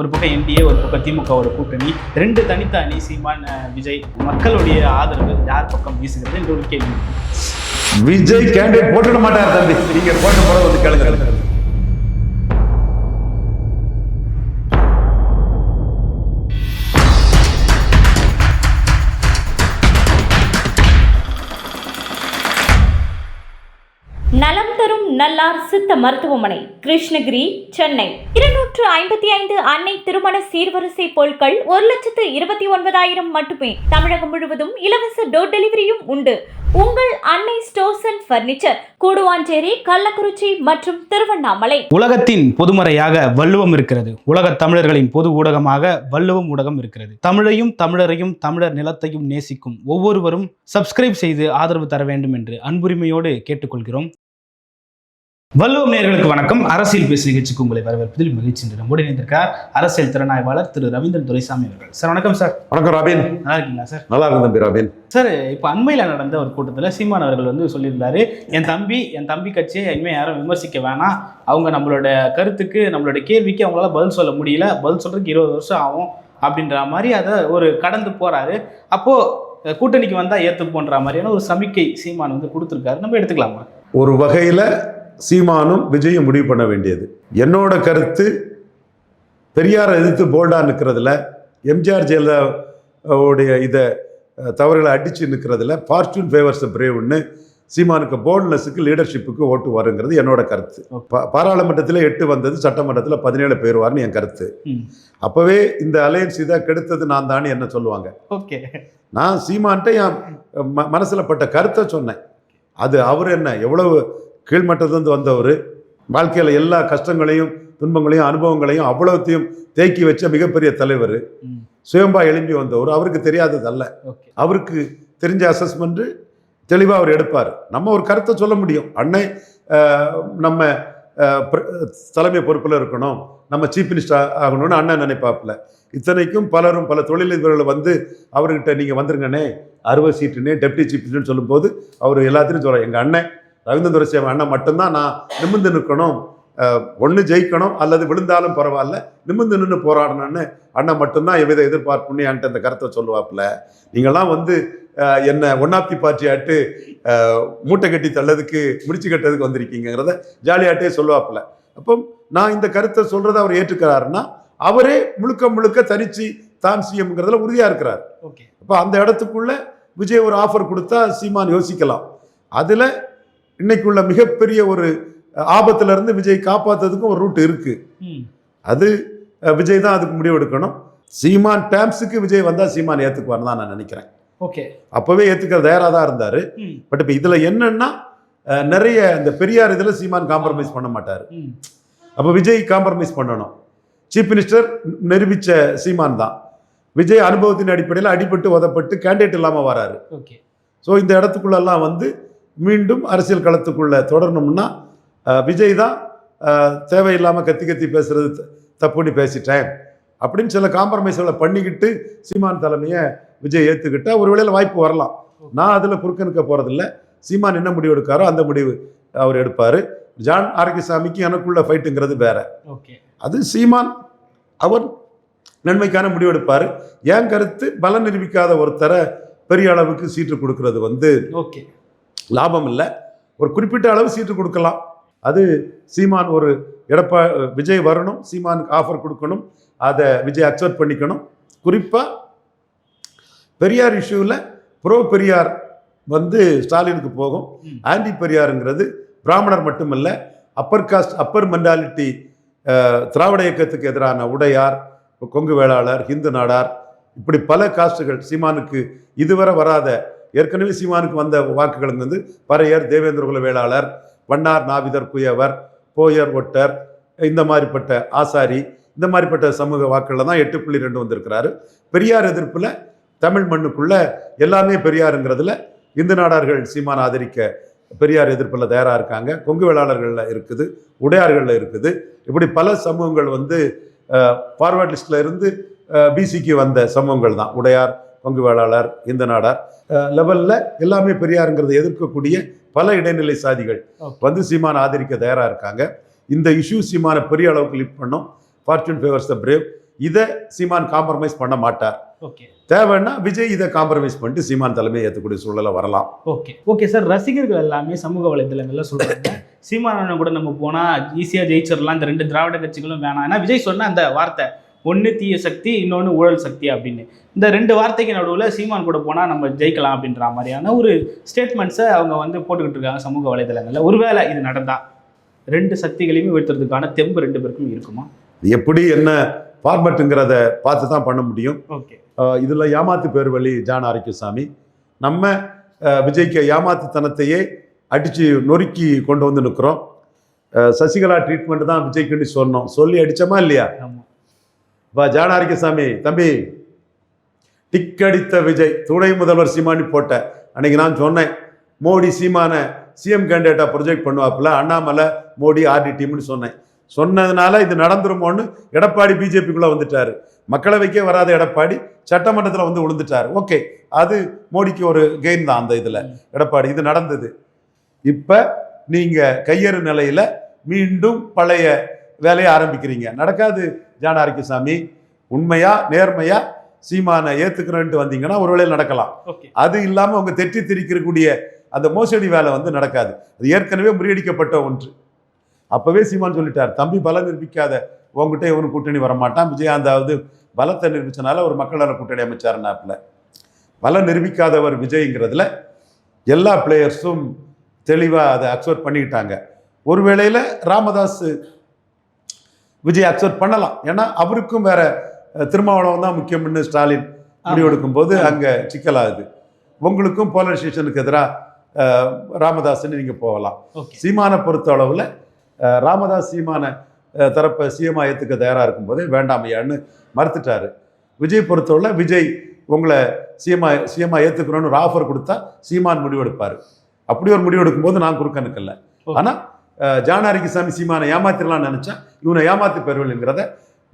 ஒரு பக்கம் என்டிஏ ஒரு பக்கம் ஒரு கூட்டணி. ரெண்டு தனித்த அணி சீமான் விஜய். மக்களுடைய ஆதரவு யார் பக்கம் வீசுகிறது என்று ஒரு கேள்வி. விஜய் கேண்டிடேட் போட்டுட மாட்டார் தம்பி. நீங்க போட்ட போட வந்து கேளுங்க. சித்த மருத்துவமனை கிருஷ்ணகிரி சென்னை. இருநூற்று ஐம்பத்தி ஐந்து அன்னை திருமண சீர்வரிசை பொருட்கள் ஒரு லட்சத்து இருபத்தி ஒன்பதாயிரம் மட்டுமே. தமிழகம் முழுவதும் இலவச டோர் டெலிவரியும் உண்டு. உங்கள் Annai stores and furniture Guduvancheri Kallakurichi மற்றும் திருவண்ணாமலை. உலகத்தின் பொதுமறையாக வள்ளுவம் இருக்கிறது. உலக தமிழர்களின் பொது ஊடகமாக வள்ளுவம் ஊடகம் இருக்கிறது. தமிழையும் தமிழரையும் தமிழர் நிலத்தையும் நேசிக்கும் ஒவ்வொருவரும் சப்ஸ்கிரைப் செய்து ஆதரவு தர வேண்டும் என்று அன்புரிமையோடு கேட்டுக்கொள்கிறோம். வள்ளுவம் நேர்களுக்கு வணக்கம். அரசியல் பேசு நிகழ்ச்சிக்கு உங்களை வரவேற்பதில் மகிழ்ச்சி என்று நம்முடைய இணைந்திருக்கார் அரசியல் திறனாய்வாளர் திரு ரவீந்திரன் துரைசாமி அவர்கள். சார் வணக்கம் சார். வணக்கம் ராபின். நல்லா இருக்கீங்களா சார்? நல்லா இருக்கும் தம்பி ராபின். சார் இப்போ அண்மையில் நடந்த ஒரு கூட்டத்தில் சீமான் அவர்கள் வந்து சொல்லியிருந்தாரு என் தம்பி என் தம்பி கட்சியை இனிமேல் யாரும் விமர்சிக்க வேணாம். அவங்க நம்மளோட கருத்துக்கு நம்மளோட கேள்விக்கு அவங்களால பதில் சொல்ல முடியல. பதில் சொல்றதுக்கு இருபது வருஷம் ஆகும். அப்படின்ற மாதிரி அதை ஒரு கடந்து போறாரு. அப்போ கூட்டணிக்கு வந்தா ஏத்துப்போன்ற மாதிரியான ஒரு சமிக்கை சீமான் வந்து கொடுத்துருக்காரு. நம்ம எடுத்துக்கலாமா? ஒரு வகையில சீமானும் விஜயும் முடிவு பண்ண வேண்டியது. என்னோட கருத்து பெரியாரை எதிர்த்து போல்டா நிற்கிறதுல எம்ஜிஆர் ஜெயலலிதா உடைய இதை தவறுகளை அடிச்சு நிற்கிறதுல ஃபார்ச்சூன் ஃபேவர்ஸ் பிரேவ்னு சீமானுக்கு போல்ட்னஸுக்கு லீடர்ஷிப்புக்கு ஓட்டு வருங்கிறது என்னோட கருத்து. பாராளுமன்றத்தில் எட்டு வந்தது சட்டமன்றத்தில் பதினேழு பேர் வாருன்னு என் கருத்து. அப்போவே இந்த அலையன்ஸ் இதை கெடுத்தது நான் தானே என்ன சொல்லுவாங்க. ஓகே நான் சீமான்ட்ட என் ம மனசில் பட்ட கருத்தை சொன்னேன். அது அவர் என்ன எவ்வளவு கீழ்மட்டத்திலிருந்து வந்தவர். வாழ்க்கையில் எல்லா கஷ்டங்களையும் துன்பங்களையும் அனுபவங்களையும் அவ்வளவுத்தையும் தேக்கி வச்ச மிகப்பெரிய தலைவர். சுயம்பா எழும்பி வந்தவர். அவருக்கு தெரியாததல்ல அவருக்கு தெரிஞ்ச அசஸ்மெண்ட்டு தெளிவாக அவர் எடுப்பார். நம்ம ஒரு கருத்தை சொல்ல முடியும். அன்னை நம்ம தலைமை பொறுப்பில் இருக்கணும். நம்ம சீஃப் மினிஸ்டர் ஆகணும்னு அண்ணன் நினைப்பாப்புல. இத்தனைக்கும் பலரும் பல தொழிலதிபர்கள் வந்து அவர்கிட்ட நீங்கள் வந்துருங்கண்ணே. அறுபது சீட்டுனே டெப்டி சீஃப் சொல்லும்போது அவர் எல்லாத்தையும் சொல்கிறார் எங்கள் அண்ணன் ரவீந்திர துரைசாமி அண்ணன் மட்டும்தான் நான் நிமிர்ந்து நிற்கணும். ஒன்று ஜெயிக்கணும் அல்லது விழுந்தாலும் பரவாயில்ல நிமிர்ந்து நின்று போராடணும்னு அண்ணன் மட்டும்தான் எவ்வித எதிர்பார்ப்புன்னு என்கிட்ட அந்த கருத்தை சொல்லுவாப்புல. நீங்கள்லாம் வந்து என்ன ஒன்னாப்தி பார்ட்டி ஆட்டு மூட்டை கட்டி தள்ளதுக்கு முடிச்சு கட்டுறதுக்கு வந்திருக்கீங்கிறத ஜாலியாட்டே சொல்லுவாப்புல. அப்போ நான் இந்த கருத்தை சொல்றதை அவர் ஏற்றுக்கிறாருன்னா அவரே முழுக்க முழுக்க தனிச்சு தான் சிஎம்ங்கிறதுல உறுதியா இருக்கிறார். ஓகே. அப்போ அந்த இடத்துக்குள்ள விஜய் ஒரு ஆஃபர் கொடுத்தா சீமான் யோசிக்கலாம். அதுல இன்னைக்குள்ள மிகப்பெரிய ஒரு ஆபத்துல இருந்து விஜய் காப்பாத்துறதுக்கும் ஒரு ரூட் இருக்கு. அது விஜய் தான் அதுக்கு முடிவு எடுக்கணும். சீமான் டேம்ஸுக்கு விஜய் வந்தா சீமான் ஏத்துக்குவார்னு தான் நான் நினைக்கிறேன். ஓகே. அப்பவே ஏத்துக்க தயாராக தான் இருந்தாரு. பட் இப்போ இதுல என்னன்னா நிறைய இந்த பெரியார் இதுல சீமான் காம்ப்ரமைஸ் பண்ண மாட்டாரு. அப்போ விஜய் காம்ப்ரமைஸ் பண்ணணும். சீஃப் மினிஸ்டர் நிரூபிச்ச சீமான் தான். விஜய் அனுபவத்தின் அடிப்படையில் அடிபட்டு உதப்பட்டு கேண்டிடேட் இல்லாமல் வராரு. ஓகே. ஸோ இந்த இடத்துக்குள்ளெல்லாம் வந்து மீண்டும் அரசியல் களத்துக்குள்ள தொடரணும்னா விஜய் தான் தேவையில்லாமல் கத்தி கத்தி பேசுறது த- தப்புன்னு பேசிட்டேன். அப்படின்னு சில காம்ப்ரமைஸ்களை பண்ணிக்கிட்டு சீமான் தலைமையை விஜய் ஏற்றுக்கிட்டா ஒரு வேளையில் வாய்ப்பு வரலாம். நான் அதில் குறுக்க நிற்க போகிறதில்ல சீமான் என்ன முடிவு எடுக்காரோ அந்த முடிவு அவர் எடுப்பார். ஜான் ஆரோக்கியசாமிக்கு எனக்குள்ள ஃபைட்டுங்கிறது வேற. ஓகே. அது சீமான் அவர் நன்மைக்கான முடிவு எடுப்பார். என் கருத்து பலன் நிரூபிக்காத ஒருத்தரை பெரிய அளவுக்கு சீட்டு கொடுக்கறது வந்து ஓகே. லாபம் இல்லை ஒரு குறிப்பிட்ட அளவு சீட்டு கொடுக்கலாம். அது சீமான் ஒரு எடப்பா விஜய் வரணும் சீமானுக்கு ஆஃபர் கொடுக்கணும் அதை விஜய் அக்செப்ட் பண்ணிக்கணும். குறிப்பாக பெரியார் இஷ்யூவில் ப்ரோ பெரியார் வந்து ஸ்டாலினுக்கு போகும். ம். ஆன்டி பெரியாருங்கிறது பிராமணர் மட்டுமல்ல அப்பர் காஸ்ட் அப்பர் மென்டாலிட்டி திராவிட இயக்கத்துக்கு எதிரான உடையார் கொங்கு வேளாளர் ஹிந்து நாடார் இப்படி பல காஸ்டுகள் சீமானுக்கு இதுவரை வராத ஏற்கனவே சீமானுக்கு வந்த வாக்குகள் வந்து பறையர் தேவேந்திரகுல வேளாளர் வண்ணார் நாவிதர் குயவர் போயர் ஒட்டர் இந்த மாதிரிப்பட்ட ஆசாரி இந்த மாதிரிப்பட்ட சமூக வாக்குகளில் தான் எட்டு புள்ளி ரெண்டு வந்திருக்கிறாரு. பெரியார் எதிர்ப்பில் தமிழ் மண்ணுக்குள்ள எல்லாமே பெரியாருங்கிறதுல இந்து நாடார்கள் சீமான் ஆதரிக்க பெரியார் எதிர்ப்பில் தயாராக இருக்காங்க. கொங்கு வேளாளர்களில் இருக்குது உடையார்களில் இருக்குது. இப்படி பல சமூகங்கள் வந்து ஃபார்வர்ட் லிஸ்டில் இருந்து பிசிக்கு வந்த சமூகங்கள் தான். உடையார் கொங்கு வேளாளர் இந்து நாடார். லெவலில் எல்லாமே பெரியாருங்கிறதை எதிர்க்கக்கூடிய பல இடைநிலை சாதிகள். வந்து சீமான் ஆதரிக்க தயாராக இருக்காங்க. இந்த இஷ்யூ சீமானை பெரிய அளவுக்கு லிஃப்ட் பண்ணோம். ஃபார்ச்சூன் ஃபேவர்ஸ் த பிரேவ் இதை சீமான் காம்ப்ரமைஸ் பண்ண மாட்டார். ஓகே தேவைன்னா விஜய் இதை காம்ப்ரமைஸ் பண்ணிட்டு சீமான் தலைமையை ஏற்றக்கூடிய சூழலை வரலாம். ஓகே ஓகே சார் ரசிகர்கள் எல்லாமே சமூக வலைதளங்கள்ல சொல்றாங்க. சீமானவன் கூட நம்ம போனா ஈஸியா ஜெயிச்சிடலாம் இந்த ரெண்டு திராவிட கட்சிகளும் வேணாம். ஏன்னா விஜய் சொன்ன அந்த வார்த்தை ஒன்று தீய சக்தி இன்னொன்று ஊழல் சக்தி அப்படின்னு. இந்த ரெண்டு வார்த்தைக்கு நடுவில் சீமான் கூட போனால் நம்ம ஜெயிக்கலாம் அப்படின்ற மாதிரியான ஒரு ஸ்டேட்மெண்ட்ஸை அவங்க வந்து போட்டுக்கிட்டு இருக்காங்க சமூக வலைதளங்களில். ஒருவேளை இது நடந்தா ரெண்டு சக்திகளையுமே வீழ்த்துறதுக்கான தெம்பு ரெண்டு பேருக்கும் இருக்குமா? எப்படி என்ன ஃபார்மட்டுங்கிறத பார்த்து தான் பண்ண முடியும். ஓகே. இதுல ஏமாத்து பேர் வழி ஜான் ஆரோக்கியசாமி. நம்ம விஜய்க்கு ஏமாத்துத்தனத்தையே அடிச்சு நொறுக்கி கொண்டு வந்து நிற்கிறோம் சசிகலா ட்ரீட்மெண்ட் தான் விஜய்க்குன்னு சொன்னோம். சொல்லி அடிச்சோமா இல்லையா? இப்போ வா ஜான் தம்பி. டிக்கடித்த விஜய் துணை முதல்வர் சீமானி போட்ட அன்னைக்கு நான் சொன்னேன் மோடி சீமான சிஎம் கேண்டிடேட்டாக ப்ரொஜெக்ட் பண்ணுவாப்புல அண்ணாமலை மோடி ஆர்டி டீம்னு சொன்னேன். சொன்னதுனால இது நடந்துருமோன்னு எடப்பாடி பிஜேபிக்குள்ளே வந்துட்டாரு. மக்களவைக்கே வராத எடப்பாடி சட்டமன்றத்தில் வந்து விழுந்துட்டார் ஓகே அது மோடிக்கு ஒரு கெயின் தான் அந்த இதில். எடப்பாடி இது நடந்தது. இப்போ நீங்கள் கையறு நிலையில் மீண்டும் பழைய வேலையை ஆரம்பிக்கிறீங்க. நடக்காது. ஜான ஆரோக்கியசாமி உண்மையா நேர்மையா சீமானை ஏத்துக்கிறேன்ட்டு வந்தீங்கன்னா ஒரு வேளையில் நடக்கலாம். அது இல்லாமல் அவங்க தெற்றி திரிக்கக்கூடிய அந்த மோசடி வேலை வந்து நடக்காது. அது ஏற்கனவே முறியடிக்கப்பட்ட ஒன்று. அப்பவே சீமான் சொல்லிட்டார் தம்பி பலம் நிரூபிக்காத உங்ககிட்ட இவனு கூட்டணி வரமாட்டான். விஜயகாந்தாவது பலத்தை நிரூபிச்சனால ஒரு மக்கள் நல கூட்டணி அமைச்சாருனாப்புல. பலம் நிரூபிக்காதவர் விஜய்ங்கிறதுல எல்லா பிளேயர்ஸும் தெளிவாக அதை அக்செப்ட் பண்ணிக்கிட்டாங்க. ஒரு வேளையில் ராமதாஸ் விஜய் அக்செப்ட் பண்ணலாம். ஏன்னா அவருக்கும் வேற திருமாவளவன் தான் முக்கியம்னு ஸ்டாலின் முடிவெடுக்கும் போது. அங்கே சிக்கலாகுது. உங்களுக்கும் போலரைசேஷனுக்கு எதிராக ராமதாஸ்ன்னு நீங்கள் போகலாம். சீமானை பொறுத்த அளவில் ராமதாஸ் சீமான தரப்பை சிஎம்மா ஏற்றுக்க தயாராக இருக்கும்போதே வேண்டாமையான்னு மறுத்துட்டாரு. விஜய் பொறுத்தவரை விஜய் உங்களை சிஎம்மா சிஎம்மா ஏற்றுக்கணும்னு ஒரு ஆஃபர் கொடுத்தா சீமான் முடிவெடுப்பார். அப்படி ஒரு முடிவெடுக்கும் போது நான் குறுக்க நிற்கல Okay. ஆனால் ஜானாரிகிசாமி சீமானை ஏமாத்திரலாம்னு நினச்சா இவனை ஏமாத்தி பெறுவல்ங்கிறத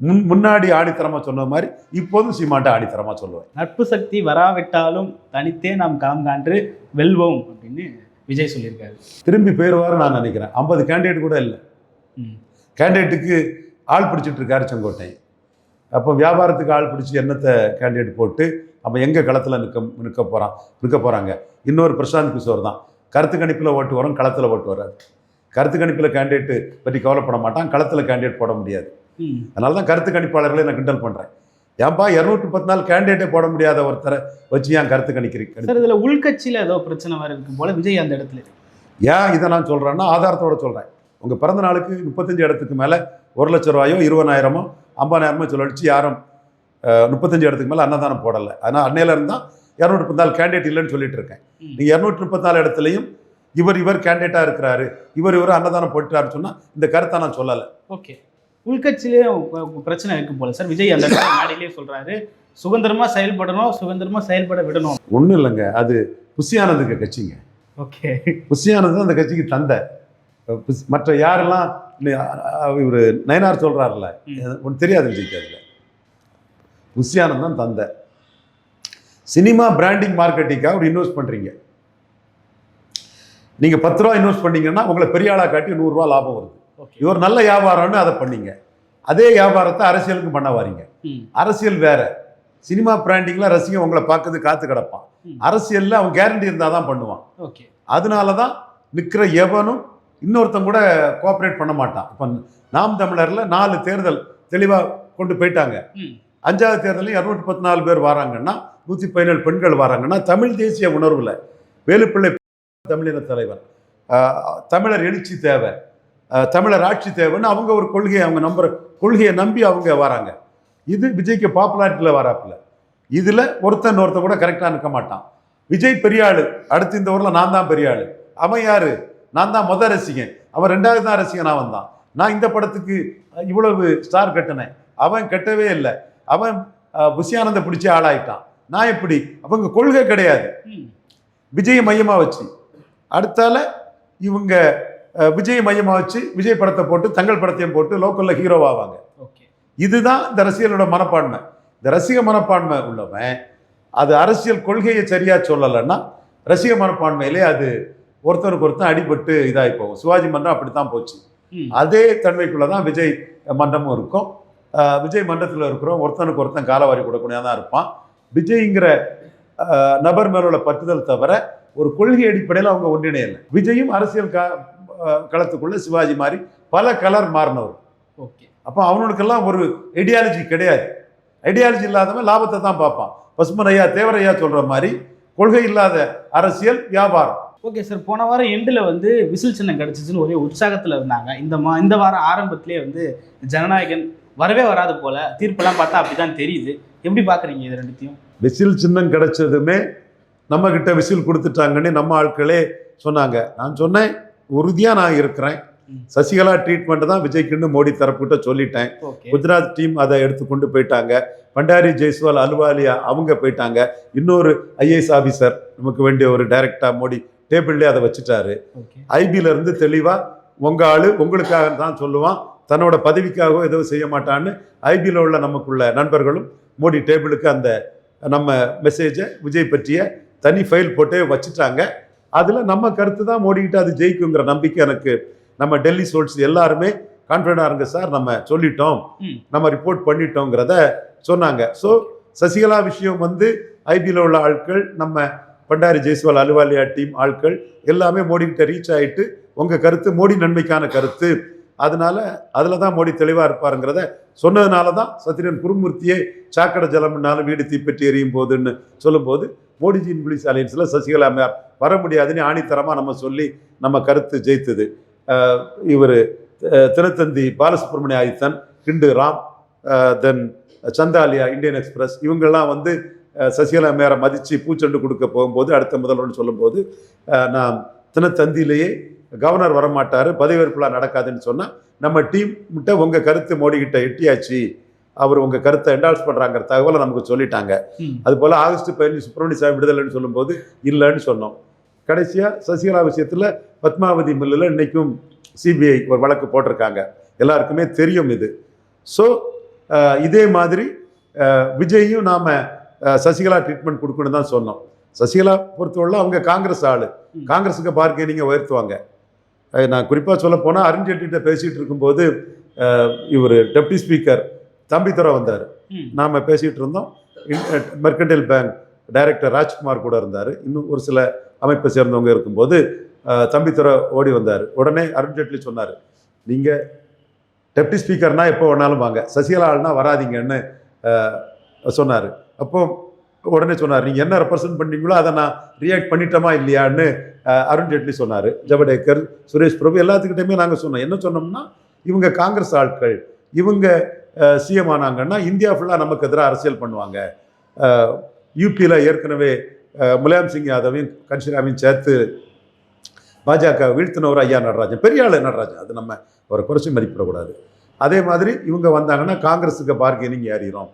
முன் முன்னாடி ஆணித்தரமாக சொன்ன மாதிரி இப்போதும் சீமான்ட்ட ஆணித்தரமாக சொல்லுவேன். நட்பு சக்தி வராவிட்டாலும் தனித்தே நாம் களம் கான்று வெல்வோம் அப்படின்னு விஜய் சொல்லியிருக்காரு. திரும்பி போயிடுவாரு நான் நினைக்கிறேன். ஐம்பது கேண்டிடேட் கூட இல்லை. கேண்டிடேட்டுக்கு ஆள் பிடிச்சிட்டு இருக்காரு செங்கோட்டை அப்போ வியாபாரத்துக்கு ஆள் பிடிச்சி என்னத்தை கேண்டிடேட் போட்டு அப்போ எங்கே களத்தில் நிற்க நிற்க போகிறான் நிற்க போகிறாங்க இன்னொரு பிரசாந்த் கிஷோர் தான். கருத்து கணிப்பில் ஓட்டு வரும் களத்தில் ஓட்டு வராது. கருத்து கணிப்பில் கேண்டிடேட் பற்றி கவலைப்பட மாட்டான் களத்தில் கேண்டிடேட் போட முடியாது. அதனால தான் கருத்து கணிப்பாளர்களை நான் கிண்டல் பண்ணுறேன் ஏன்பா இரநூற்றி பத்து நாள் கேண்டிடேட்டே போட முடியாத ஒருத்தரை வச்சு ஏன் கருத்து கணிக்கிறீங்க சார் இதுல உள்கட்சியில ஏதோ பிரச்சனை வர இருக்கும் போல விஜய் அந்த இடத்துல. ஏன் இதை நான் சொல்கிறேன்னா ஆதாரத்தோட சொல்கிறேன் உங்கள் பிறந்த நாளுக்கு முப்பத்தஞ்சு இடத்துக்கு மேலே ஒரு லட்ச ரூபாயோ இருபதாயிரமோ ஐம்பதாயிரமோ சொல்லடிச்சு யாரும் முப்பத்தஞ்சு இடத்துக்கு மேலே அன்னதானம் போடலை ஆனால் அன்னையில இருந்தால் இரநூற்றி முப்பத்தாலு கேண்டிடேட் இல்லைன்னு சொல்லிட்டு இருக்கேன். நீங்கள் இரநூற்றி முப்பத்தாலு இடத்துலையும் இவர் இவர் கேண்டிடேட்டாக இருக்கிறாரு. இவர் இவர் அன்னதானம் போட்டுட்டாருன்னு சொன்னால் இந்த கருத்தை நான் சொல்லலை. ஓகே. உள்கட்சியிலேயும் பிரச்சனை இருக்கும் போல சார். விஜய் அந்த இடத்துல மேடையிலேயே சொல்றாரு. சுதந்திரமா செயல்படணும் சுதந்திரமா செயல்பட விடணும். ஒன்றும் இல்லைங்க. அது புஷியானந்துக்கு கட்சிங்க. ஓகே. புஷியானது அந்த கட்சிக்கு தந்தை. மற்ற யாரெல்லாம் இவர் நயனார் சொல்கிறாருல்ல. ஒன்று தெரியாது விஜய்க்கு அதில். புஷியானந்த் தான் தந்தை. சினிமா பிராண்டிங் மார்க்கெட்டிங்காக ஒரு இன்வெஸ்ட் பண்ணுறீங்க நீங்கள் பத்து ரூபா இன்வெஸ்ட் பண்ணீங்கன்னா உங்களை பெரிய ஆளாக காட்டி நூறுரூவா லாபம் வருது. இது ஒரு நல்ல வியாபாரம்னு அதை பண்ணீங்க. அதே வியாபாரத்தை அரசியலுக்கு பண்ண வாரீங்க. அரசியல் வேற. சினிமா பிராண்டிங்கில் ரசிகன் உங்களை பார்க்கறது காத்து கிடப்பான். அரசியலில் அவன் கேரண்டி இருந்தால் தான் பண்ணுவான். அதனால தான் நிற்கிற எவனும் இன்னொருத்தன் கூட கோஆப்ரேட் பண்ண மாட்டான். இப்போ நாம் தமிழரில் நாலு தேர்தல் தெளிவாக கொண்டு போயிட்டாங்க. அஞ்சாவது தேர்தலையும் இரநூத்தி பத்து நாலு பேர் வராங்கன்னா நூற்றி பதினேழு பெண்கள் வராங்கன்னா தமிழ் தேசிய உணர்வில் வேலுப்பிள்ளை தமிழின தலைவர். தமிழர் எழுச்சி தேவை. தமிழர் ஆட்சி தேவைன்னு அவங்க ஒரு கொள்கையை அவங்க நம்புற கொள்கையை நம்பி அவங்க வராங்க. இது விஜய்க்கு பாப்புலாரிட்டியில் வராப்புல. இதில் ஒருத்தன் ஒருத்தன் கூட கரெக்டாக நிற்க மாட்டான். விஜய் பெரிய ஆளு அடுத்து இந்த ஊரில் நான் தான் பெரிய ஆளு அவன் யாரு? நான் தான் மொத ரசிகன். அவன் ரெண்டாவது தான் ரசிகனாக வந்தான் நான் இந்த படத்துக்கு இவ்வளவு ஸ்டார் கட்டினேன். அவன் கட்டவே இல்லை. அவன் புஷியானந்த பிடிச்ச ஆளாயிட்டான். நான் எப்படி? அவங்க கொள்கை கிடையாது. விஜயை மையமாக வச்சு. அடுத்தால இவங்க விஜயை மையமாக வச்சு விஜய் படத்தை போட்டு தங்கள் படத்தையும் போட்டு லோக்கலில் ஹீரோவாவாங்க ஓகே. இதுதான் இந்த ரசிகர்களோட மனப்பான்மை. இந்த ரசிக மனப்பான்மை உள்ளவன் அது அரசியல் கொள்கையை சரியா சொல்லலைன்னா ரசிக மனப்பான்மையிலே அது ஒருத்தருக்கு ஒருத்தன் அடிபட்டு இதாகி போகும். சிவாஜி மன்றம் அப்படித்தான் போச்சு. அதே தன்மைக்குள்ள தான் விஜய் மன்றமும் இருக்கும். விஜய் மன்றத்தில் இருக்கிறோம் ஒருத்தனுக்கு ஒருத்தன் காலவாரி கொடுக்கணும் தான் இருப்பான். விஜய்ங்கிற நபர் மேல உள்ள பற்றுதல் தவிர ஒரு கொள்கை அடிப்படையில் அவங்க ஒன்றிணையலை. விஜயும் அரசியல் க களத்துக்குள்ள சிவாஜி மாதிரி பல கலர் மாறினவர். ஓகே. அப்போ அவனுக்கெல்லாம் ஒரு ஐடியாலஜி கிடையாது. ஐடியாலஜி இல்லாதவன் லாபத்தை தான் பார்ப்பான். பசுமன் ஐயா தேவரையா சொல்ற மாதிரி கொள்கை இல்லாத அரசியல் வியாபாரம். Okay sir. போன வாரம் எண்டில் வந்து விசில் சின்னம் கிடச்சிச்சுன்னு ஒரே உற்சாகத்தில் இருந்தாங்க. இந்த மா இந்த வாரம் ஆரம்பத்திலே வந்து ஜனநாயகன் வரவே வராது போல தீர்ப்பெல்லாம் பார்த்தா அப்படிதான் தெரியுது. எப்படி பார்க்குறீங்க இது ரெண்டுத்தையும்? விசில் சின்னம் கிடைச்சதுமே நம்ம கிட்ட விசில் கொடுத்துட்டாங்கன்னு நம்ம ஆட்களே சொன்னாங்க. நான் சொன்னேன் உறுதியாக நான் இருக்கிறேன். சசிகலா ட்ரீட்மெண்ட் தான் விஜய்க்குன்னு மோடி தரப்புகிட்ட சொல்லிட்டேன். குஜராத் டீம் அதை எடுத்து கொண்டு போயிட்டாங்க. பண்டாரி ஜெய்ஸ்வால் அலுவாலியா அவங்க போயிட்டாங்க. இன்னொரு ஐஏஎஸ் ஆஃபீஸர் நமக்கு வேண்டிய ஒரு டைரக்டா மோடி டேபிள்லேயே அதை வச்சுட்டாரு. ஓகே. ஐபில இருந்து தெளிவா உங்க ஆளு உங்களுக்காக தான் சொல்லுவான். தன்னோட பதவிக்காகவோ எதுவும் செய்ய மாட்டான்னு ஐபியில் உள்ள நமக்குள்ள நண்பர்களும் மோடி டேபிளுக்கு அந்த நம்ம மெசேஜை விஜய் பற்றிய தனி ஃபைல் போட்டே வச்சுட்டாங்க. அதில் நம்ம கருத்து தான் மோடிக்கிட்ட அது ஜெயிக்குங்கிற நம்பிக்கை எனக்கு. நம்ம டெல்லி சோல்ஸ் எல்லாருமே கான்ஃபிடண்டாக இருங்க சார் நம்ம சொல்லிட்டோம். நம்ம ரிப்போர்ட் பண்ணிட்டோங்கிறத சொன்னாங்க. ஸோ சசிகலா விஷயம் வந்து ஐபியில் உள்ள ஆட்கள் நம்ம பண்டாரி ஜெய்ஸ்வால் அலுவாலியா டீம் ஆட்கள் எல்லாமே மோடிக்கிட்ட ரீச் ஆயிட்டு உங்கள் கருத்து மோடி நன்மைக்கான கருத்து. அதனால அதில் தான் மோடி தெளிவாக இருப்பாருங்கிறத சொன்னதுனால தான் சத்திரன் குருமூர்த்தியே சாக்கடை ஜலம்னாலும் வீடு தீப்பற்றி எரியும் போதுன்னு சொல்லும்போது மோடிஜியின் போலீஸ் அலையன்ஸில் சசிகலா அம்மையார் வர முடியாதுன்னு ஆணித்தரமாக நம்ம சொல்லி நம்ம கருத்து ஜெயித்தது. இவர் தினத்தந்தி பாலசுப்ரமணிய ஆதித்தன் கிண்டு ராம் தென் சந்தாலியா இந்தியன் எக்ஸ்பிரஸ் இவங்கெல்லாம் வந்து சசிகலா அம்மையாரை மதித்து பூச்செண்டு கொடுக்க போகும்போது அடுத்த முதல்வர்னு சொல்லும்போது நான் தினத்தந்தியிலேயே கவர்னர் வரமாட்டார் பதவியேற்புலாம் நடக்காதுன்னு சொன்னால் நம்ம டீம் கிட்ட உங்கள் கருத்து மோடிக்கிட்ட எட்டியாச்சு. அவர் உங்கள் கருத்தை என்டால்ஸ் பண்ணுறாங்கிற தகவலை நமக்கு சொல்லிட்டாங்க. அது போல் ஆகஸ்ட் பதினஞ்சு சுப்பிரமணிய சாமி விடுதலைன்னு சொல்லும்போது இல்லைன்னு சொன்னோம். கடைசியாக சசிகலா விஷயத்தில் பத்மாவதி மில்லில் இன்னைக்கும் சிபிஐ ஒரு வழக்கு போட்டிருக்காங்க. எல்லாருக்குமே தெரியும் இது. ஸோ இதே மாதிரி அஹ், விஜய்யும் நாம் சசிகலா ட்ரீட்மெண்ட் கொடுக்கணும் தான் சொன்னோம். சசிகலா பொறுத்தவரை அவங்க காங்கிரஸ் ஆள். காங்கிரஸுக்கு பார்கெனிங்கை உயர்த்துவாங்க. நான் குறிப்பாக சொல்ல போனால் அருண்ஜேட்லிட்ட பேசிகிட்டு இருக்கும்போது இவர் டெப்டி ஸ்பீக்கர் தம்பித்துறை வந்தார். நாம் பேசிகிட்டு இருந்தோம். மெர்கண்டைல் பேங்க் டைரக்டர் ராஜ்குமார் கூட இருந்தார். இன்னும் ஒரு சில அமைப்பை சேர்ந்தவங்க இருக்கும்போது தம்பித்துறை ஓடி வந்தார். உடனே அருண்ஜேட்லி சொன்னார் நீங்கள் டெப்டி ஸ்பீக்கர்னா எப்போ வேணாலும் வாங்க. சசிகலா ஆள்னா வராதீங்கன்னு சொன்னார். அப்போ உடனே சொன்னார் நீங்கள் என்ன ரெப்ரசன்ட் பண்ணீங்களோ அதை நான் ரியாக்ட் பண்ணிட்டோமா இல்லையான்னு? அஹ், அருண்ஜேட்லி சொன்னார். ஜவடேக்கர் சுரேஷ் பிரபு எல்லாத்துக்கிட்டையுமே நாங்கள் சொன்னோம். என்ன சொன்னோம்னா இவங்க காங்கிரஸ் ஆட்கள் இவங்க சிஎம் ஆனாங்கன்னா இந்தியா ஃபுல்லாக நமக்கு எதிராக அரசியல் பண்ணுவாங்க. யூபியில் ஏற்கனவே முலாயம் சிங் யாதவையும் கன்ஷிராமையும் சேர்த்து பாஜக வீழ்த்தினவர் ஐயா நடராஜன். பெரிய ஆள் நடராஜன். அது நம்ம ஒரு குறைச்சி மதிப்பிடக்கூடாது. அதே மாதிரி இவங்க வந்தாங்கன்னா காங்கிரஸுக்கு பார்கெனிங் ஏறிடும்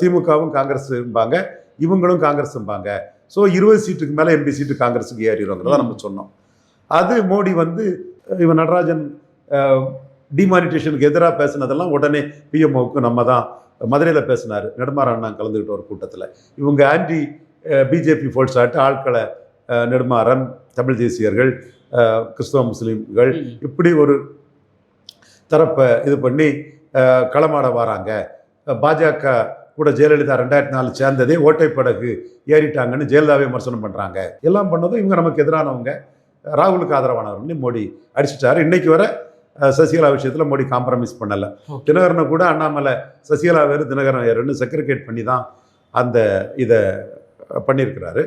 திமுகவும் காங்கிரஸும்பாங்க. இவங்களும் காங்கிரஸும்பாங்க. ஸோ இருபது சீட்டுக்கு மேலே எம்பி சீட்டு காங்கிரஸுக்கு ஏறிடுங்கிறத நம்ம சொன்னோம். அது மோடி வந்து இவன் நடராஜன் டிமானிட்டேஷனுக்கு எதிராக பேசுனதெல்லாம் உடனே பிஎம்ஓவுக்கு நம்ம தான் மதுரையில் பேசினார். நெடுமாற அண்ணா கலந்துக்கிட்ட ஒரு கூட்டத்தில். இவங்க ஆன்டி பிஜேபி ஃபோல்ஸ் ஆட்டு ஆட்களை நெடுமாறன் தமிழ் தேசியர்கள் கிறிஸ்தவ முஸ்லீம்கள். இப்படி ஒரு தரப்பை இது பண்ணி களமாட வராங்க. பாஜக கூட ஜெயலலிதா ரெண்டாயிரத்தி நாலு சேர்ந்ததே ஓட்டை படகு ஏறிட்டாங்கன்னு ஜெயலலிதாவை விமர்சனம் பண்ணுறாங்க எல்லாம் பண்ணதும் இவங்க நமக்கு எதிரானவங்க. ராகுலுக்கு ஆதரவானவர்னு மோடி அடிச்சிட்டாரு. இன்னைக்கு வர சசிகலா விஷயத்தில் மோடி காம்ப்ரமைஸ் பண்ணலை. தினகரனை கூட அண்ணாமலை சசிகலா வேறு தினகரன் வேறுன்னு செக்ரிகேட் பண்ணி தான் அந்த இதை பண்ணியிருக்கிறாரு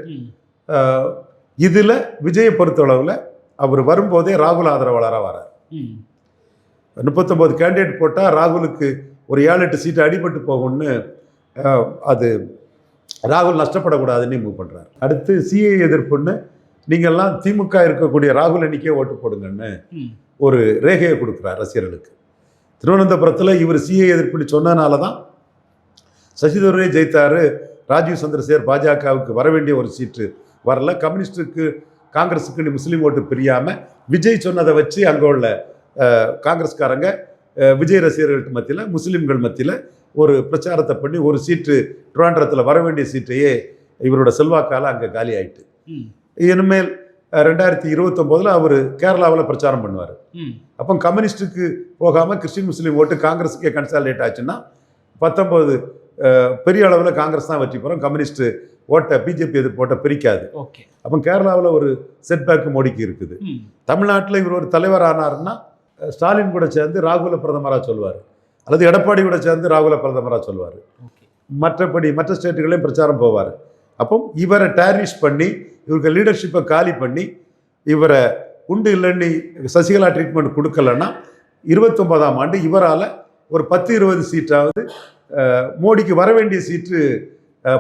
இதுல விஜயை பொறுத்தளவில் அவர் வரும்போதே ராகுல் ஆதரவாளராக வரார். முப்பத்தொம்போது கேண்டிடேட் போட்டால் ராகுலுக்கு ஒரு ஏழு எட்டு சீட்டு அடிபட்டு போகும்னு அது ராகுல் நஷ்டப்படக்கூடாதுன்னு மூவ் பண்ணுறாரு அடுத்து சிஏ எதிர்ப்புன்னு நீங்கள்லாம் திமுக இருக்கக்கூடிய ராகுல் அன்னைக்கே ஓட்டு போடுங்கன்னு. ஒரு ரேகையை கொடுக்குறார் ரசிகர்களுக்கு. திருவனந்தபுரத்தில் இவர் சிஏ எதிர்ப்புன்னு சொன்னனால தான் சசிதரூரே ஜெயித்தாரு. ராஜீவ் சந்திரசேகர் பாஜகவுக்கு வர வேண்டிய ஒரு சீட்டு வரல. கம்யூனிஸ்டுக்கு காங்கிரஸுக்கு முஸ்லீம் ஓட்டு பிரியாமல் விஜய் சொன்னதை வச்சு அங்கே உள்ள காங்கிரஸ்காரங்க விஜய் ரசிகர்கள் மத்தியில் முஸ்லீம்கள் மத்தியில் ஒரு பிரச்சாரத்தை பண்ணி ஒரு சீட்டு திருவாண்டரத்தில் வர வேண்டிய சீட்டையே இவரோட செல்வாக்கால அங்கே காலி ஆயிட்டு. இனிமேல் ரெண்டாயிரத்தி இருபத்தொம்போதில் அவர் கேரளாவில் பிரச்சாரம் பண்ணுவார். அப்போ கம்யூனிஸ்ட்டுக்கு போகாமல் கிறிஸ்டின் முஸ்லீம் ஓட்டு காங்கிரஸுக்கே கன்சாலிடேட் ஆச்சுன்னா பத்தொம்போது பெரிய அளவில் காங்கிரஸ் தான் வெற்றி பெறும். கம்யூனிஸ்ட் ஓட்டை பிஜேபி எதிர்ப்பு ஓட்டை பிரிக்காது. ஓகே. அப்போ கேரளாவில் ஒரு செட்பேக் மோடிக்கு இருக்குது. தமிழ்நாட்டில் இவர் ஒரு தலைவர் ஆனாருன்னா அஹ், ஸ்டாலின் கூட சேர்ந்து ராகுல பிரதமராக சொல்வார் அல்லது எடப்பாடி கூட சேர்ந்து ராகுல பிரதமராக சொல்வார் மற்றபடி மற்ற ஸ்டேட்டுகளையும் பிரச்சாரம் போவார். அப்போ இவரை டேரிஷ் பண்ணி இவருக்கு லீடர்ஷிப்பை காலி பண்ணி இவரை உண்டு இல்லைன்னு சசிகலா ட்ரீட்மெண்ட் கொடுக்கலன்னா இருபத்தொன்பதாம் ஆண்டு இவரால் ஒரு பத்து இருபது சீட்டாவது மோடிக்கு வர வேண்டிய சீட்டு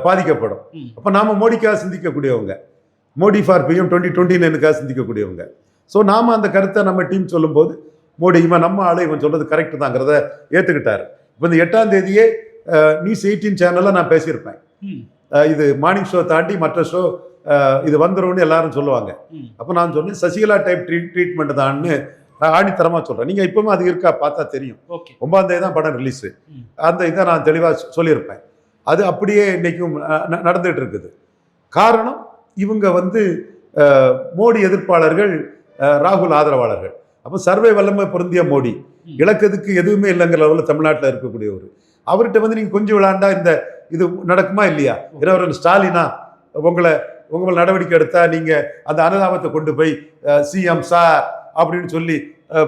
பாதிக்கப்படும். அப்போ நாம் மோடிக்காக சிந்திக்கக்கூடியவங்க Modi for PM twenty twenty நைனுக்காக சிந்திக்கக்கூடியவங்க. ஸோ நாம் அந்த கருத்தை நம்ம டீம் சொல்லும்போது மோடி இவன் நம்ம ஆளு இவன் சொல்கிறது கரெக்டு தாங்கிறத ஏற்றுக்கிட்டாரு இப்போ இந்த எட்டாம் தேதியே நியூஸ் எயிட்டீன் சேனலில் நான் பேசியிருப்பேன். இது மார்னிங் ஷோ தாண்டி மற்ற ஷோ இது வந்துரும்னு எல்லாரும் சொல்லுவாங்க. அப்போ நான் சொன்னேன் சசிகலா டைப் ட்ரீட் ட்ரீட்மெண்ட் தான்னு நான் ஆணித்தரமாக சொல்கிறேன் நீங்கள் இப்போவும் அது இருக்கா பார்த்தா தெரியும். ஒன்பதாம் தேதி தான் படம் ரிலீஸு. அந்த இதை நான் தெளிவாக சொல்லியிருப்பேன். அது அப்படியே இன்னைக்கும் அஹ், ந- நடந்துட்டு இருக்குது காரணம் இவங்க வந்து மோடி எதிர்ப்பாளர்கள் ராகுல் ஆதரவாளர்கள். அப்போ சர்வே வல்லமை பொருந்திய மோடி. ம். இழக்கிறதுக்கு எதுவுமே இல்லைங்கிற அளவில் தமிழ்நாட்டில் இருக்கக்கூடியவர். அவர்கிட்ட வந்து நீங்கள் கொஞ்சம் விளாண்டா இந்த இது நடக்குமா இல்லையா? அவர் ஸ்டாலினா உங்களை உங்களை நடவடிக்கை எடுத்தா நீங்கள் அந்த அனுதாபத்தை கொண்டு போய் சிஎம் சார் அப்படின்னு சொல்லி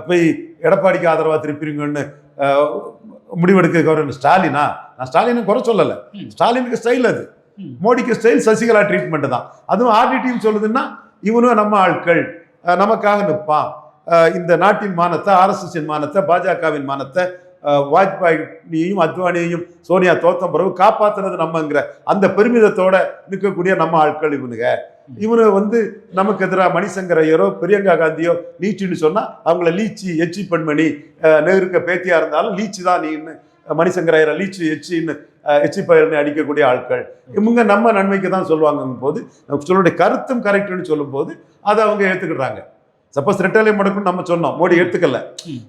போய் எடப்பாடிக்கு ஆதரவாக திருப்பிடுங்கன்னு முடிவெடுக்க அவர் ஸ்டாலினா? நான் ஸ்டாலினை குறை சொல்லலை. ஸ்டாலினுக்கு ஸ்டைல் அது. மோடிக்கு ஸ்டைல் சசிகலா ட்ரீட்மெண்ட் தான். அதுவும் ஆர்டி டீம் சொல்லுதுன்னா இவனும் நம்ம ஆட்கள் நமக்காக நிற்பான் இந்த நாட்டின் மானத்தை ஆர்எஸ்எஸ்ஸின் மானத்தை பாஜகவின் மானத்தை வாஜ்பாயையும் அத்வானியையும் சோனியா தோத்தம் பிறகு காப்பாற்றுனது நம்மங்கிற அந்த பெருமிதத்தோட நிற்கக்கூடிய நம்ம ஆட்கள் இவனுங்க. இவனு வந்து நமக்கு எதிராக மணிசங்கர் ஐயரோ பிரியங்கா காந்தியோ நீச்சின்னு சொன்னால் அவங்கள லீச்சி எச்சி பெண்மணி நேருக்க பேத்தியா இருந்தாலும் லீச்சி தான் நீன்னு மணிசங்கர் ஐயரை லீச்சி எச்சின்னு எச்சி பயிர்னு அடிக்கக்கூடிய ஆட்கள். இவங்க நம்ம நன்மைக்கு தான் சொல்லுவாங்க போது சொல்லுடைய கருத்தும் கரெக்டுன்னு சொல்லும்போது அதை அவங்க ஏற்றுக்கிடுறாங்க சப்போஸ் ரெட்டாலே முடக்குன்னு நம்ம சொன்னோம் மோடி ஏற்றுக்கல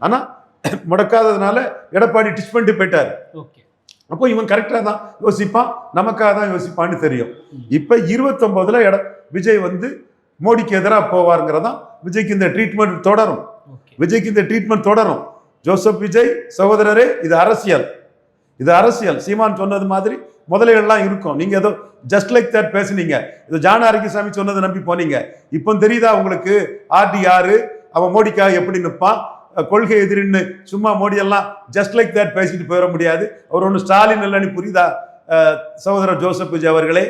ஆனால் முடக்காததுனால எடப்பாடி டிச் பண்ணிட்டு போயிட்டாரு. அப்போ இவன் கரெக்டாக தான் யோசிப்பான். நமக்காக தான் யோசிப்பான்னு தெரியும். இப்போ இருபத்தொம்போதுல எட விஜய் வந்து மோடிக்கு எதிராக போவாருங்கிறதான் விஜய்க்கு இந்த ட்ரீட்மெண்ட் தொடரும். விஜய்க்கு இந்த ட்ரீட்மெண்ட் தொடரும். ஜோசப் விஜய் சகோதரரே இது அரசியல். இது அரசியல். சீமான் சொன்னது மாதிரி முதலைகள்லாம் இருக்கும். நீங்க ஏதோ ஜஸ்ட் லைக் தட் பேசுனீங்க. இது ஜான ஆரோக்கியசாமி சொன்னதை நம்பி போனீங்க. இப்போ தெரியுதா உங்களுக்கு? ஆர்டி யாரு? அவன் மோடிக்காக எப்படி நிற்பான் கொள்கை எதிரின்னு சும்மா மோடி எல்லாம் ஜஸ்ட் லைக் தட் பேசிட்டு போயிட முடியாது. அவர் ஒன்று ஸ்டாலின் இல்லைன்னு புரியுதா? சகோதரர் ஜோசப் விஜய் அவர்களே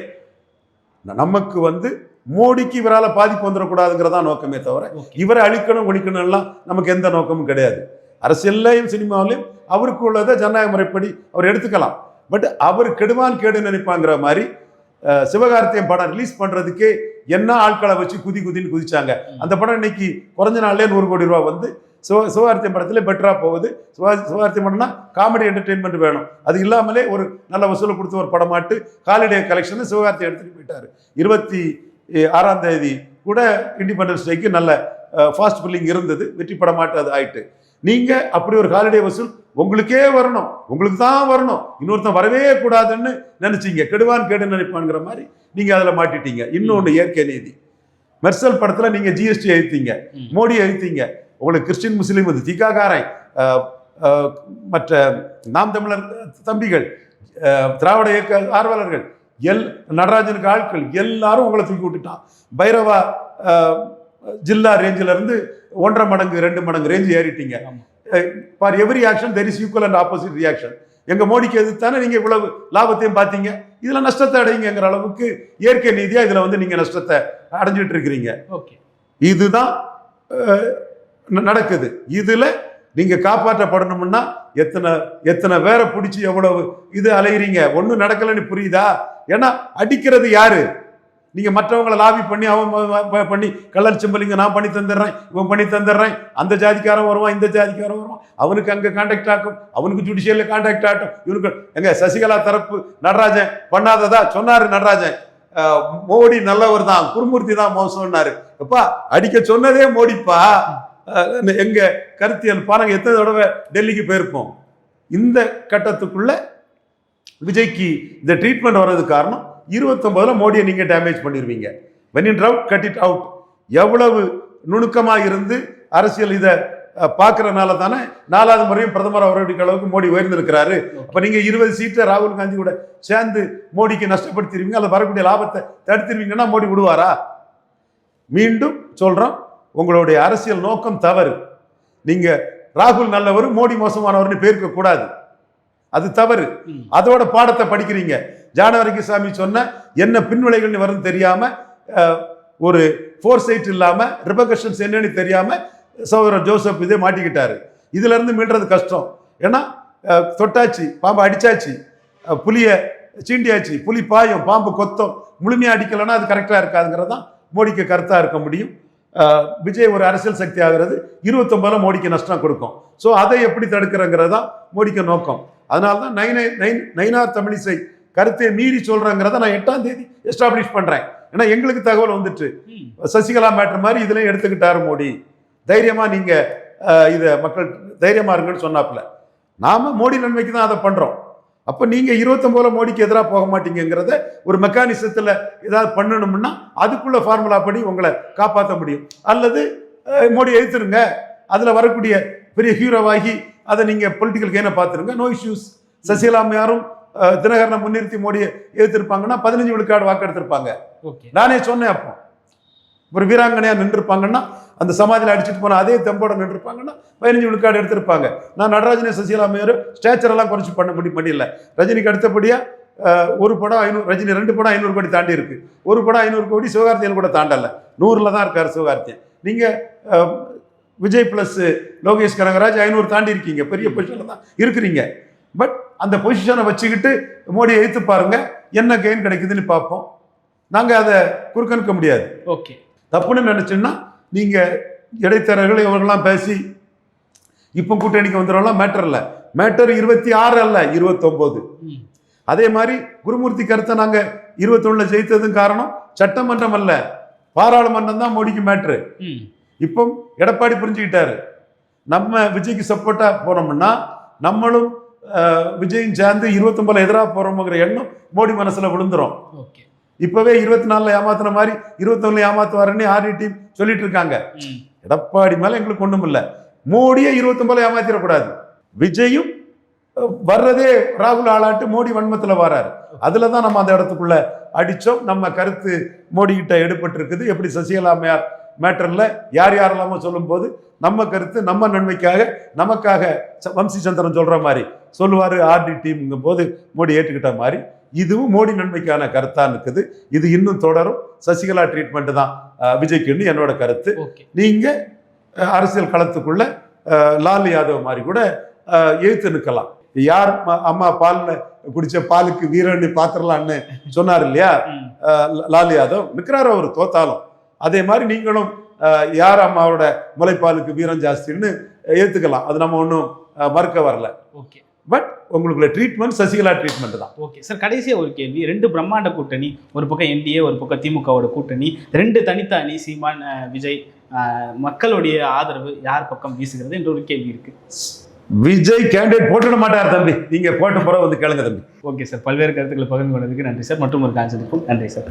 நமக்கு வந்து மோடிக்கு இவரால் பாதிப்பு வந்துடக்கூடாதுங்கிறதா நோக்கமே தவிர இவரை அழிக்கணும் ஒழிக்கணும் எல்லாம் நமக்கு எந்த நோக்கமும் கிடையாது. அரசியல்லையும் சினிமாவிலையும் அவருக்கு உள்ளதை ஜனநாயக முறைப்படி அவர் எடுத்துக்கலாம். பட் அவர் கெடுவான் கேடு நினைப்பாங்கிற மாதிரி சிவகார்த்தியம் படம் ரிலீஸ் பண்ணுறதுக்கே என்ன ஆட்களை வச்சு குதி குதின்னு குதிச்சாங்க. அந்த படம் இன்னைக்கு குறைஞ்ச நாள்லேயே நூறு கோடி ரூபா வந்து சிவ சிவகார்த்தியம் படத்தில் பெட்டராக போகுது. சிவா சிவகார்த்தியம் படம்னா காமெடி என்டர்டெயின்மெண்ட் வேணும். அது இல்லாமலே ஒரு நல்ல வசூலை கொடுத்த ஒரு படமாட்டு ஹாலிடே கலெக்ஷன் சிவகார்த்தியம் எடுத்துகிட்டு போயிட்டார். இருபத்தி ஆறாம் தேதி கூட இண்டிபெண்டன்ஸ் டேக்கு நல்ல ஃபாஸ்ட் பில்லிங் இருந்தது. வெற்றி படமாட்டு அது ஆயிட்டு. நீங்க அப்படி ஒரு ஹாலிடே வசூல் உங்களுக்கே வரணும். உங்களுக்கு தான் வரணும். இன்னொருத்தன் வரவே கூடாதுன்னு நினைச்சீங்க. கெடுவான் கேடு நினைப்பான்ங்கிற மாதிரி நீங்க அதுல மாட்டிட்டீங்க. இன்னொன்னு இயற்கை நீதி. மெர்சல் படத்துல நீங்க ஜிஎஸ்டி எழுத்தீங்க. மோடி எழுத்தீங்க உங்களுக்கு கிறிஸ்டின் முஸ்லீம் அஹ், அஹ், மற்ற நாம் தமிழர் தம்பிகள் திராவிட இயக்க ஆர்வலர்கள் எல் நடராஜனுக்கு ஆட்கள் எல்லாரும் உங்களை தூக்கி விட்டுட்டான். பைரவா ஜில்லா ரேஞ்சில இருந்து ஒன்றரை மடங்கு ரெண்டு மடங்கு range ஏறிட்டீங்க. For every action there is equal and opposite reaction எங்க மோடிக்கு எதிர்த்தானே நீங்க இவ்வளவு லாபத்தையும் பார்த்தீங்க. இதுல நஷ்டத்தை அடையுங்கிற அளவுக்கு இயற்கை நீதியா இதுல வந்து நீங்க நஷ்டத்தை அடைஞ்சிட்டு இருக்கிறீங்க. ஓகே இதுதான் நடக்குது. இதுல நீங்க காப்பாற்றப்படணும்னா எத்தனை எத்தனை பேரை பிடிச்சி எவ்வளவு இது அலையிறீங்க? ஒன்றும் நடக்கலைன்னு புரியுதா? ஏன்னா அடிக்கிறது யாரு? நீங்க மற்றவங்களை லாபி பண்ணி அவன் பண்ணி கள்ளர் சிம்பலிங்க நான் பண்ணி தந்துடுறேன் இவன் பண்ணி தந்துடுறேன். அந்த ஜாதிக்காரன் வருவான் இந்த ஜாதிக்காரன் வருவான். அவனுக்கு அங்கே கான்டாக்ட் ஆகும் அவனுக்கு ஜுடிஷியலில் கான்டாக்ட் ஆகட்டும். இவனுக்கு எங்க சசிகலா தரப்பு நடராஜன் பண்ணாததா? சொன்னாரு நடராஜன். மோடி நல்லவர் தான் குருமூர்த்தி தான் மோசம்னாரு. எப்பா அடிக்க சொன்னதே மோடிப்பா. எங்க கருத்தியல் பாருங்க எத்தனை தடவை டெல்லிக்கு போயிருப்போம். இந்த கட்டத்துக்குள்ள விஜய்க்கு இந்த ட்ரீட்மெண்ட் வர்றதுக்கு காரணம் இருபத்தொன்பதுல மோடியை நீங்க டேமேஜ் பண்ணிடுவீங்க when in out cut it out எவ்வளவு நுணுக்கமா இருந்து அரசியல் இதை பார்க்கறனால தானே நாலாவது முறையும் பிரதமர் அவருடைய அளவுக்கு மோடி உயர்ந்திருக்கிறாரு. அப்ப நீங்க இருபது சீட்டை ராகுல் காந்தி கூட சேர்ந்து மோடிக்கு நஷ்டப்படுத்திடுவீங்க அல்லது வரக்கூடிய லாபத்தை தடுத்துருவீங்கன்னா மோடி விடுவாரா? மீண்டும் சொல்றோம் உங்களுடைய அரசியல் நோக்கம் தவறு. நீங்க ராகுல் நல்லவர் மோடி மோசமானவர்னு பேர்க்க கூடாது. அது தவறு. அதோட பாடத்தை படிக்கிறீங்க. ஜானவரிக்கு சாமி சொன்ன என்ன பின்விளைகள்னு வரும் தெரியாம ஒரு ஃபோர் சைட் இல்லாம ரிபகஷன்ஸ் என்னன்னு தெரியாம சகோதரர் ஜோசப் இதே மாட்டிக்கிட்டாரு. இதுல இருந்து மீள்றது கஷ்டம். ஏன்னா தொட்டாச்சு பாம்பு அடிச்சாச்சு புலிய சீண்டியாச்சு புலி பாயும் பாம்பு கொத்தம் முழுமையாக அடிக்கலைன்னா அது கரெக்டாக இருக்காதுங்கிறது தான் மோடிக்கு கருத்தாக இருக்க முடியும். விஜய் ஒரு அரசியல் சக்தி ஆகிறது இருபத்தொன்பதுல மோடிக்கு நஷ்டம் கொடுக்கும். ஸோ அதை எப்படி தடுக்கிறங்கிறது தான் மோடிக்கு நோக்கம். அதனால தான் நைனை நைன் நைனார் தமிழிசை கருத்தை மீறி சொல்றேங்கிறத நான் எட்டாம் தேதி எஸ்டாப்ளிஷ் பண்றேன். ஏன்னா எங்களுக்கு தகவல் வந்துட்டு. சசிகலா மேட்டர் மாதிரி இதுலயும் எடுத்துக்கிட்டாரு மோடி. தைரியமா நீங்க அஹ், இத மக்கள் தைரியமா இருங்கன்னு சொன்னாப்புல. நாம மோடி நன்மைக்கு தான் அதை பண்றோம். அப்ப நீங்க இருபத்தொன்பதுல மோடிக்கு எதிராக போக மாட்டீங்கிறத ஒரு மெக்கானிசத்துல ஏதாவது பண்ணணும்னா அதுக்குள்ள ஃபார்முலா படி உங்களை காப்பாற்ற முடியும். அல்லது மோடி எதிர்த்துருங்க அதுல வரக்கூடிய பெரிய ஹீரோவாகி அதை நீங்க பொலிட்டிக்கல் கெயினை பார்த்துருங்க. நோ இஷ்யூஸ் சசிகலா அம்மையாரும் அஹ், தினகரனை முன்னிறுத்தி மோடியை எதிர்த்திருப்பாங்கன்னா பதினஞ்சு விழுக்காடு வாக்கு எடுத்திருப்பாங்க ஓகே. நானே சொன்னேன் அப்போ. ஒரு வீராங்கனையா நின்றுருப்பாங்கன்னா அந்த சமாதியில் அடிச்சுட்டு போன அதே தெம்போட நின்றுருப்பாங்கன்னா பதினஞ்சு விழுக்காடு எடுத்திருப்பாங்க. நான் நடராஜனே சசிகலா மேயர் ஸ்டேச்சர் எல்லாம் குறைச்சி பண்ண முடி முடியல ரஜினிக்கு அடுத்தபடியா அஹ், ஒரு படம் ஐநூறு ரஜினி ரெண்டு படம் ஐநூறு கோடி தாண்டி இருக்கு. ஒரு படம் ஐநூறு கோடி சிவகார்த்தியன் கூட தாண்டல. நூறுல தான் இருக்காரு சிவகார்த்தியன் நீங்க அஹ், விஜய் பிளஸ் லோகேஷ் கனகராஜ் ஐநூறு தாண்டி இருக்கீங்க. பெரிய பொசிஷன்ல தான் இருக்கிறீங்க. பட் அந்த பொசிஷனை வச்சுக்கிட்டு மோடியை எதிர்த்து பாருங்க என்ன கெயின் கிடைக்குதுன்னு பார்ப்போம். நாங்க அதை குறுக்கணிக்க முடியாது. ஓகே தப்புன்னு நினைச்சோன்னா நீங்க இடைத்தரகர்கள் இவங்கெல்லாம் பேசி இப்போ கூட்டணிக்கு வந்துடும்லாம் மேட்டர் இல்லை. மேட்டர் இருபத்தி ஆறு அல்ல இருபத்தொம்போது. அதே மாதிரி குருமூர்த்தி கருத்தை நாங்க இருபத்தொன்னுல ஜெயித்ததும் காரணம் சட்டமன்றம் அல்ல. பாராளுமன்றம் தான் மோடிக்கு மேட்ரு. இப்போ எடப்பாடி புரிஞ்சுக்கிட்டாரு. நம்ம விஜய்க்கு சப்போர்ட்டா போனோம்னா நம்மளும் விஜயும் சேர்ந்து இருபத்தொன்பதுல எதிராக போறோம்ங்கிற எண்ணம் மோடி மனசுல விழுந்துரும். இப்பவே இருபத்தி நாலுல ஏமாத்துன மாதிரி இருபத்தொன்னுல ஏமாத்துவாருன்னு ஆர்டி டீம் சொல்லிட்டு இருக்காங்க. எடப்பாடி மேல எங்களுக்கு ஒண்ணும் இல்ல. மோடியை இருபத்தொன்பதுல ஏமாத்திடக்கூடாது. விஜயும் வர்றதே ராகுல் ஆளாட்டு மோடி வன்மத்துல வராரு. அதுல தான் நம்ம அந்த இடத்துக்குள்ள அடிச்சோம். நம்ம கருத்து மோடி கிட்ட எடுபட்டு இருக்குது எப்படி சசிகலா அம்மையார் மேட்டர்ல யார் யாரெல்லாமோ சொல்லும்போது நம்ம கருத்து நம்ம நன்மைக்காக நமக்காக வம்சி சந்திரன் சொல்ற மாதிரி. சொல்லுவாரு ஆர்டி டீம்ங்கும் போது மோடி ஏற்றுக்கிட்ட மாதிரி. இதுவும் மோடி நன்மைக்கான கருத்தா இருக்குது இது இன்னும் தொடரும். சசிகலா ட்ரீட்மெண்ட் தான் விஜய்க்குன்னு என்னோட கருத்து. ஓகே. நீங்க அஹ், அரசியல் களத்துக்குள்ள லால் யாதவ் மாதிரி கூட எதிர்த்து நிற்கலாம் யார் அம்மா பால்ல குடிச்ச பாலுக்கு வீரன்னு பாத்திரலான்னு சொன்னார் இல்லையா? லால் யாதவ் நிற்கிறாரு அவர் தோத்தாலும். அதே மாதிரி நீங்களும் யார் அம்மாவோட முளைப்பாலுக்கு வீரம் ஜாஸ்தின்னு ஏத்துக்கலாம். அது நம்ம ஒன்றும் மறுக்க வரல. ஓகே. பட் உங்களுக்குள்ள ட்ரீட்மெண்ட் சசிகலா ட்ரீட்மெண்ட் தான். ஓகே. சார் கடைசியாக ஒரு கேள்வி. ரெண்டு பிரம்மாண்ட கூட்டணி ஒரு பக்கம் என்டிஏ ஒரு பக்கம் திமுகவோட கூட்டணி ரெண்டு தனித்த அணி சீமான் விஜய் மக்களுடைய ஆதரவு யார் பக்கம் வீசுகிறது என்ற ஒரு கேள்வி இருக்கு. விஜய் கேண்டிடேட் போட்டுட மாட்டார் தம்பி. நீங்க போட்ட பிறகு வந்து கேளுங்க தம்பி. Okay sir. பல்வேறு கருத்துக்களை பகிர்ந்து கொண்டதுக்கு நன்றி சார். மற்றும் ஒரு கான்செப்ட் நன்றி சார்.